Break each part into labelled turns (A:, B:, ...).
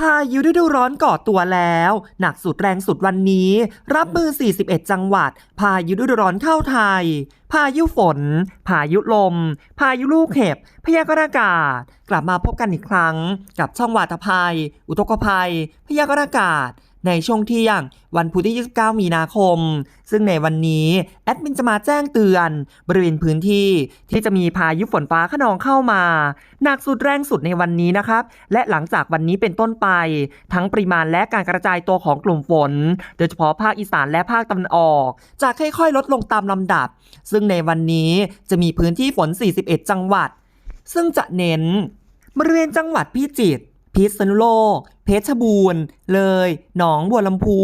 A: พายุฤดูร้อนก่อตัวแล้ว หนักสุดแรงสุดวันนี้ รับมือ 41 จังหวัด พายุฤดูร้อนเข้าไทย พายุฝน พายุลม พายุลูกเห็บ พยากรณ์อากาศ กลับมาพบกันอีกครั้ง กับช่องวาตภัย อุทกภัย พยากรณ์อากาศ ในช่วงเที่ยง วันพุธที่ 29 มีนาคม ซึ่งในวันนี้ แอดมินจะมาแจ้งเตือน บริเวณพื้นที่ที่จะมีพายุฝนฟ้าขนองเข้ามา หนักสุดแรงสุดในวันนี้นะครับ และหลังจากวันนี้เป็นต้นไป ทั้งปริมาณและการกระจายตัวของกลุ่มฝน โดยเฉพาะภาคอีสานและภาคตะวันออก จะค่อยๆ ลดลงตามลำดับ ซึ่งในวันนี้จะมีพื้นที่ฝน 41 จังหวัด ซึ่งจะเน้น บริเวณจังหวัดพิจิตร พิษณุโลก เพชรบูรณ์ เลย หนองบัวลำพู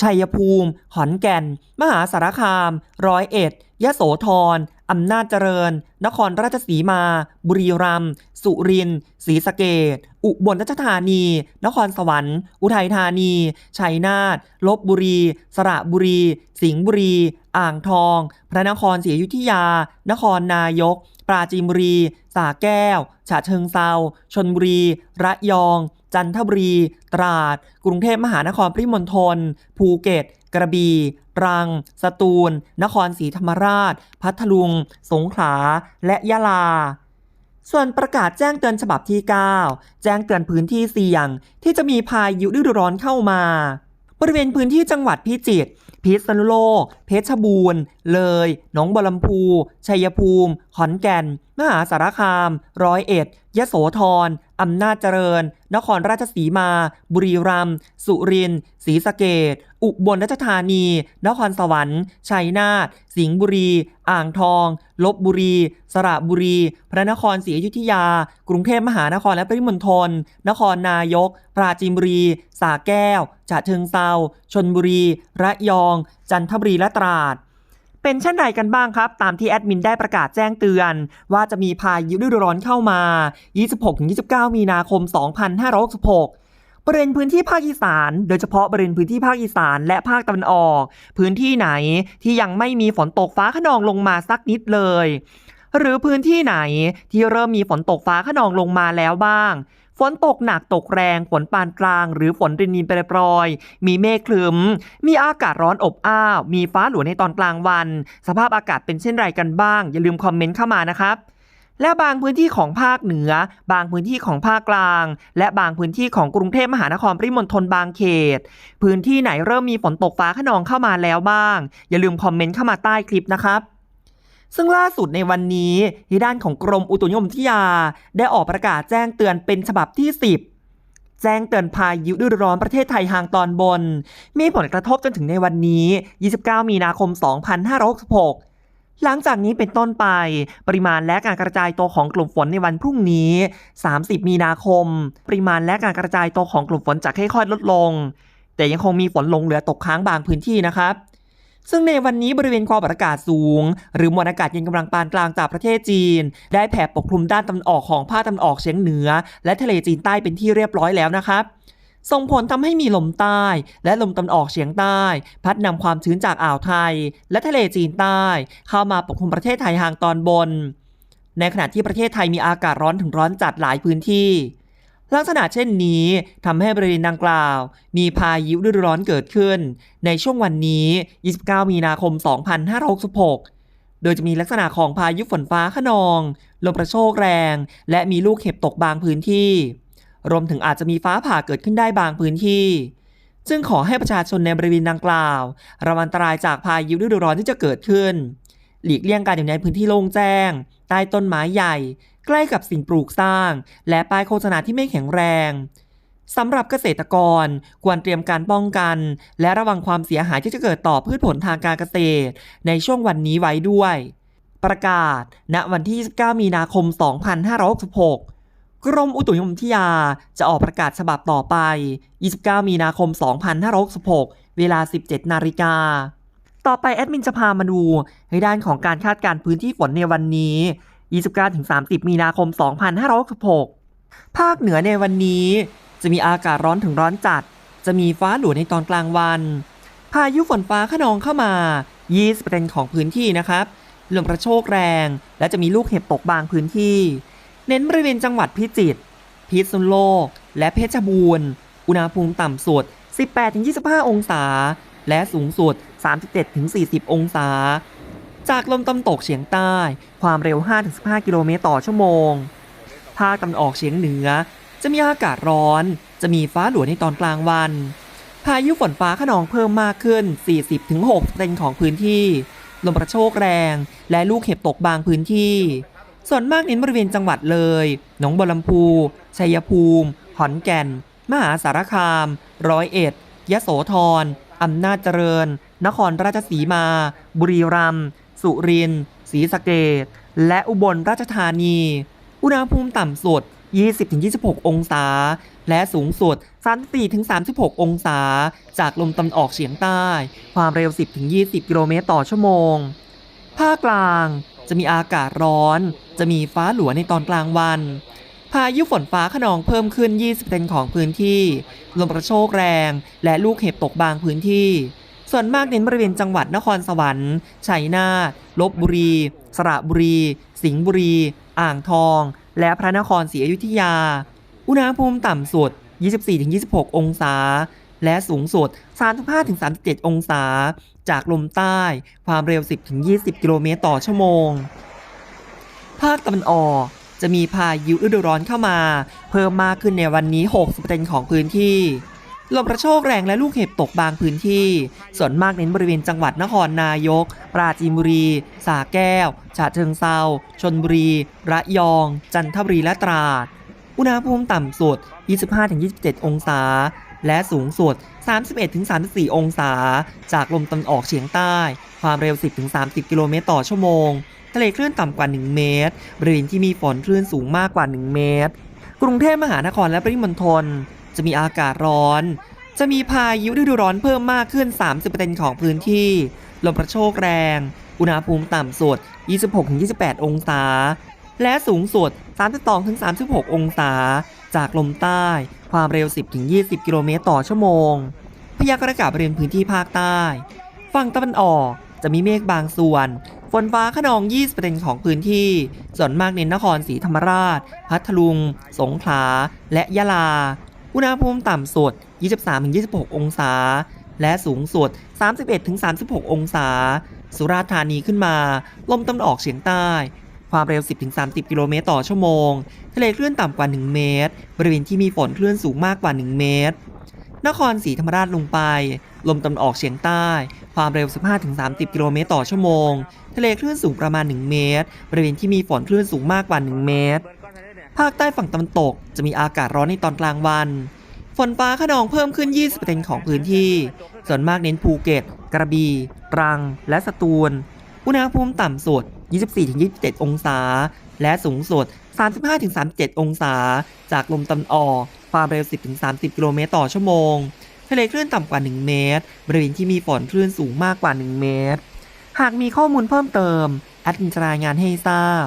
A: ชัยภูมิ ขอนแก่น มหาสารคาม ร้อยเอ็ด ยะโสธรอำนาจเจริญ นครราชสีมา บุรีรัมย์ สุรินทร์ ศรีสะเกดอุบลราชธานี นครสวรรค์ อุทัยธานี ชัยนาท ลบบุรี สระบุรี สิงห์บุรี อ่างทอง พระนครศรีอยุธยา นครนายก ปราจีนบุรี สระแก้ว ฉะเชิงเซาชนบุรี ระยอง จันทบุรี ตราด กรุงเทพมหานครปริมณฑล ภูเก็ต กระบี่รัง สตูล นครศรีธรรมราช พัทลุง สงขลา และยะลาส่วนประกาศแจ้งเตือนฉบับที่ 9 แจ้งเตือนพื้นที่เสี่ยง ที่จะมีพายุฤดูร้อนเข้ามา บริเวณพื้นที่จังหวัดพิจิตร พิษณุโลก เพชรบูรณ์ เลย หนองบัวลำพู ชัยภูมิ ขอนแก่น มหาสารคาม ร้อยเอ็ด ยโสธรอำนาจเจริญ นครราชสีมา บุรีรัมย์ สุรินทร์ ศรีสะเกดอุบลราชธานี นครสวรรค์ ชัยนาท สิงห์บุรี อ่างทอง ลบบุรี สระบุรี พระนครศรีอยุธยา กรุงเทพมหานครและปริมณฑล นครนายก ปราจีนบุรีสระแก้ว ฉะเชิงเซาชนบุรี ระยอง จันทบุรีและตราด เป็นเช่นไรกันบ้างครับ ตามที่แอดมินได้ประกาศแจ้งเตือน ว่าจะมีพายุฤดูร้อนเข้ามา 26-29 มีนาคม 2566บริเวณพื้นที่ภาคอีสาน โดยเฉพาะบริเวณพื้นที่ภาคอีสานและภาคตะวันออก พื้นที่ไหนที่ยังไม่มีฝนตกฟ้าขนองลงมาสักนิดเลย หรือพื้นที่ไหนที่เริ่มมีฝนตกฟ้าขนองลงมาแล้วบ้าง ฝนตกหนักตกแรงฝนปานกลาง หรือฝนรินรินปรอยมีเมฆคลึม มีอากาศร้อนอบอ้าว มีฟ้าหลวในตอนกลางวัน สภาพอากาศเป็นเช่นไรกันบ้าง อย่าลืมคอมเมนต์เข้ามานะครับและบางพื้นที่ของภาคเหนือ บางพื้นที่ของภาคกลาง และบางพื้นที่ของกรุงเทพมหานครปริมณฑลบางเขต พื้นที่ไหนเริ่มมีฝนตกฟ้าขนองเข้ามาแล้วบ้าง อย่าลืมคอมเมนต์เข้ามาใต้คลิปนะครับ ซึ่งล่าสุดในวันนี้ที่ด้านของกรมอุตุนิยมวิทยา ได้ออกประกาศแจ้งเตือนเป็นฉบับที่ 10 แจ้งเตือนพายุฤดูร้อนประเทศไทยทางตอนบน มีผลกระทบจนถึงในวันนี้ 29 มีนาคม 2566หลังจากนี้เป็นต้นไป ปริมาณและการกระจายตัวของกลุ่มฝนในวันพรุ่งนี้ 30 มีนาคม ปริมาณและการกระจายตัวของกลุ่มฝนจะค่อยๆลดลง แต่ยังคงมีฝนลงเหลือตกค้างบางพื้นที่นะครับ ซึ่งในวันนี้บริเวณความกดอากาศสูง หรือมวลอากาศเย็นกำลังปานกลางจากประเทศจีน ได้แผ่ปกคลุมด้านตะวันออกของภาคตะวันออกเฉียงเหนือ และทะเลจีนใต้เป็นที่เรียบร้อยแล้วนะครับส่งผลทำให้มีลมใต้ และลมตะวันออกเฉียงใต้ พัดนำความชื้นจากอ่าวไทย และทะเลจีนใต้ เข้ามาปกคลุมประเทศไทยทางตอนบน ในขณะที่ประเทศไทยมีอากาศร้อนถึงร้อนจัดหลายพื้นที่ ลักษณะเช่นนี้ทำให้บริเวณดังกล่าว มีพายุฤดูร้อนเกิดขึ้น ในช่วงวันนี้ 29 มีนาคม 2566 โดยจะมีลักษณะของพายุฝนฟ้าขนอง ลมกระโชกแรง และมีลูกเห็บตกบางพื้นที่ รวมถึงอาจจะมีฟ้าผ่าเกิดขึ้นได้บางพื้นที่จึงขอให้ประชาชนในบริเวณดังกล่าว ระวังอันตรายจากพายุฤดูร้อนที่จะเกิดขึ้น หลีกเลี่ยงการอยู่ในพื้นที่โล่งแจ้ง ใต้ต้นไม้ใหญ่ ใกล้กับสิ่งปลูกสร้าง และป้ายโฆษณาที่ไม่แข็งแรงสำหรับเกษตรกรควรเตรียมการป้องกัน และระวังความเสียหายที่จะเกิดต่อพืชผลทางการเกษตร ในช่วงวันนี้ไว้ด้วย ประกาศ ณวันที่ 29 มีนาคม 2566กรมอุตุนิยมวิทยาจะออกประกาศฉบับต่อไป 29 มีนาคม 2566 เวลา 17 นาฬิกา ต่อไปแอดมินจะพามาดูในด้านของการคาดการพื้นที่ฝนในวันนี้ 29-30 มีนาคม 2566 ภาคเหนือในวันนี้จะมีอากาศร้อนถึงร้อนจัด จะมีฟ้าหลวในตอนกลางวัน พายุฝนฟ้าขนองเข้ามา 20%ของพื้นที่นะครับ ลมกระโชกแรง และจะมีลูกเห็บตกบางพื้นที่ เน้นบริเวณจังหวัดพิจิตร พิษณุโลก และเพชรบูรณ์ อุณหภูมิต่ำสุด 18-25 องศา และสูงสุด 37-40 องศา จากลมตะวันตกเฉียงใต้ ความเร็ว 5-15 กิโลเมตรต่อชั่วโมง ภาคตะวันออกเฉียงเหนือ จะมีอากาศร้อน จะมีฟ้าหลวในตอนกลางวัน พายุฝนฟ้าขนองเพิ่มมากขึ้น 40-6เซนของพื้นที่ ลมกระโชกแรง และลูกเห็บตกบางพื้นที่ ส่วนมากเน้นบริเวณจังหวัดเลย หนองบัวลำพู ชัยภูมิ ขอนแก่น มหาสารคาม ร้อยเอ็ด ยะโสธรอำนาจเจริญ นครราชสีมา บุรีรัมย์ สุรินทร์ศรีสะเกษและอุบลราชธานี อุณหภูมิต่ำสุด 20-26 องศา และสูงสุด 34-36 องศา จากลมตะวันออกเฉียงใต้ ความเร็ว 10-20 กิโลเมตรต่อชั่วโมง ภาคกลางจะมีอากาศร้อน จะมีฟ้าหลวในตอนกลางวัน พายุฝนฟ้าขนองเพิ่มขึ้น 20%ของพื้นที่ ลมกระโชกแรง และลูกเห็บตกบางพื้นที่ ส่วนมากเน้นบริเวณจังหวัดนครสวรรค์ชัยนาทลบบุรี สระบุรี สิงห์บุรี อ่างทอง และพระนครศรีอยุธยา อุณหภูมิต่ำสุด 24-26 องศา และสูงสุด 35-37 องศา จากลมใต้ ความเร็ว 10-20 กิโลเมตรต่อชั่วโมง ภาคตะวันออกจะมีพายุฤดูร้อนเข้ามา เพิ่มมากขึ้นในวันนี้60%ของพื้นที่ ลมกระโชกแรงและลูกเห็บตกบางพื้นที่ ส่วนมากเน้นบริเวณจังหวัดนครนายก ปราจีนบุรี สาแก้ว ฉะเชิงเซาชนบุรี ระยอง จันทบุรีและตราด อุณหภูมิต่ำสุด 25-27 องศา และสูงสุด 31-34 องศา จากลมตะวันออกเฉียงใต้ ความเร็ว 10-30 กิโลเมตรต่อชั่วโมง ทะเลคลื่นต่ำกว่า 1 เมตร บริเวณที่มีฝนคลื่นสูงมากกว่า 1 เมตร กรุงเทพมหานครและปริมณฑล จะมีอากาศร้อน จะมีพายุฤดูร้อนเพิ่มมากขึ้น 30%ของพื้นที่ ลมกระโชกแรง อุณหภูมิต่ำสุด 26-28 องศา และสูงสุด 32-36 องศา จากลมใต้ ความเร็ว 10-20 กิโลเมตรต่อชั่วโมง พยากรณ์อากาศบริเวณพื้นที่ภาคใต้ ฝั่งตะวันออกจะมีเมฆบางส่วน ฝนฟ้าขนอง 20%ของพื้นที่ ส่วนมากเน้นนครศรีธรรมราช พัทลุง สงขลา และยะลา อุณหภูมิต่ำสุด 23-26 องศา และสูงสุด 31-36 องศา สุราษฎร์ธานีขึ้นมา ลมตะวันออกเฉียงใต้ ความเร็ว 10-30 กิโลเมตรต่อชั่วโมง ทะเลคลื่นต่ำกว่า 1 เมตร บริเวณที่มีฝนคลื่นสูงมากกว่า 1 เมตร นครศรีธรรมราชลงไป ลมตะวันออกเฉียงใต้ ความเร็ว 15-30 กิโลเมตรต่อชั่วโมง ทะเลคลื่นสูงประมาณ 1 เมตร บริเวณที่มีฝนคลื่นสูงมากกว่า 1 เมตร ภาคใต้ฝั่งตะวันตกจะมีอากาศร้อนในตอนกลางวัน ฝนฟ้าขนองเพิ่มขึ้น 20%ของพื้นที่ ส่วนมากเน้นภูเก็ต กระบี่ ตรัง และสตูล อุณหภูมิต่ำสุด 24-27 องศา และสูงสุด 35-37 องศา จากลมตะวันออก ความเร็ว 10-30 กิโลเมตรต่อชั่วโมง ทะเลคลื่นต่ำกว่า 1 เมตร บริเวณที่มีฝนคลื่นสูงมากกว่า 1 เมตร หากมีข้อมูลเพิ่มเติมแอดมินจะรายงานให้ทราบ